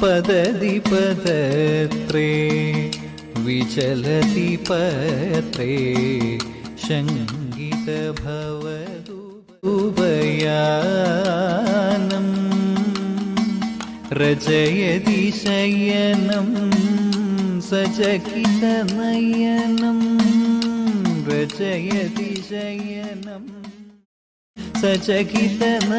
പദതിപദത്രേ വിചലതി പത്രേ ശങ്കിതഭവതുപയാനം രചയതി ശയനം സചകിതനയനം രചയതി ശയനം സചകിതനയനം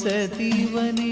सतीवने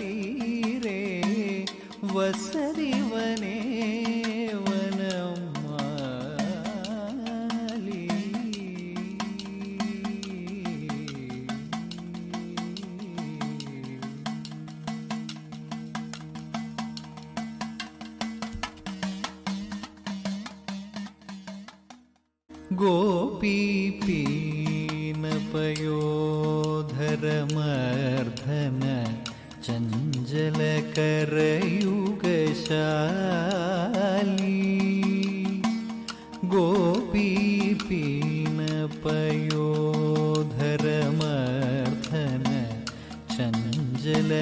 தீரே வசதிவனே.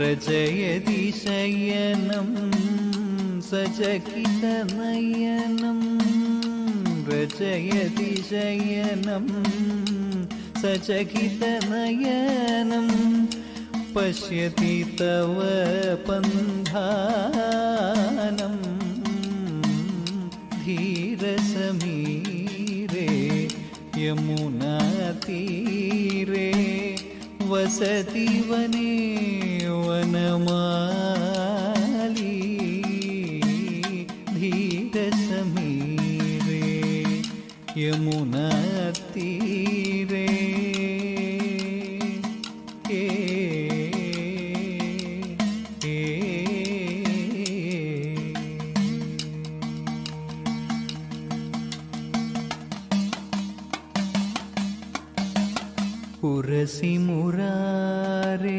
रजयदिशयनं सजकितनयनं रजयदिशयनं सजकितनयनं पश्यति तव पन्धानम धीर समीरे यमुना तीरे वसति वने മൗനമാലി ധീരസമീരേ യമുനത്തീരേ ഉറസിമുറാരേ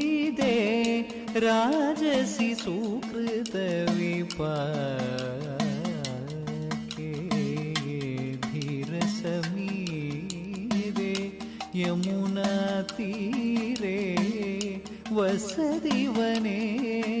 रतिविपरीदे राजसि सुकृतविपाके यमुना यमुनातीरे वसदी वने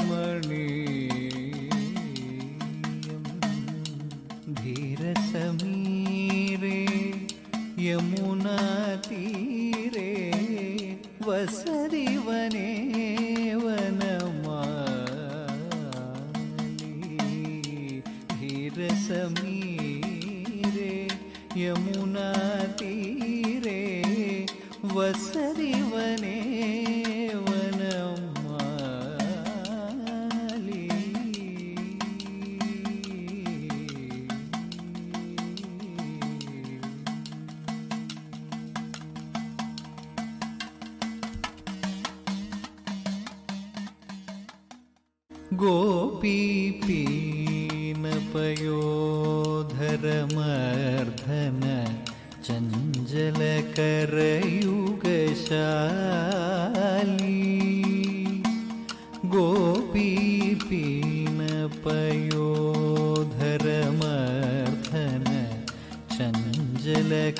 યમુના તીરે વસરી વને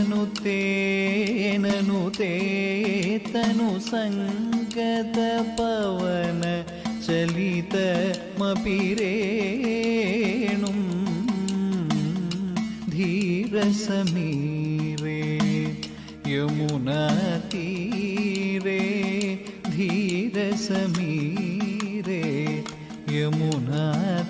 बहुमनुतेननुते तनुसङ्गतपवन चलितमपि रेणुं धीरसमीरे यमुनातीरे धीरसमीरे यमुनातीरे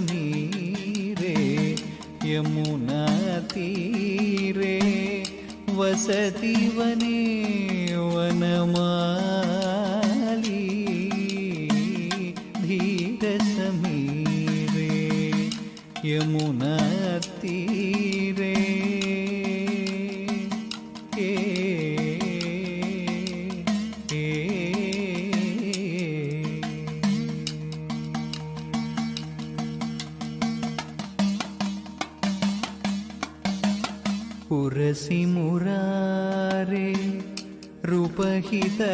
మీరే యమునా తీరే వసతి వనే వనమాలి ధీర సమీరే యమునా ತುಳಸಿ ಮುರಾರೇ ರೂಪಹಿತಹಾರೇ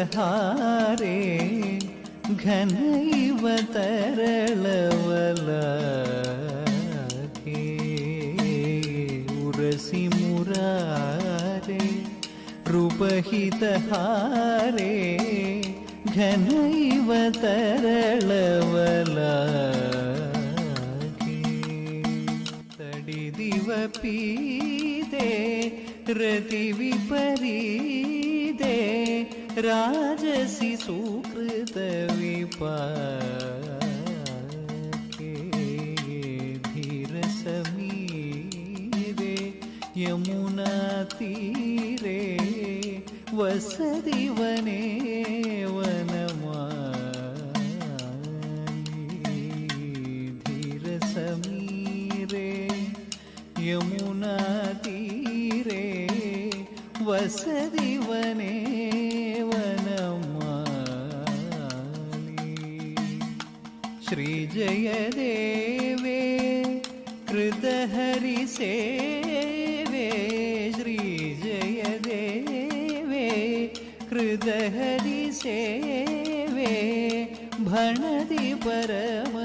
ಘನೈವ ತರಳವಲಕೆ ಉರಸಿ ಮುರಾರೇ ರೂಪಹಿತಹಾರೇ ಘನೈವ ತರಳವಲಾ तडिदिव पीते रतिविपरीते राजसि सुकृतविपाके धीरसमीरे यमुनातीरे वसति வசதிவனே வனமாலி श्रीजयदेवे कृतहरिसेवे श्रीजयदेवे कृतहरिसेवे भणति परम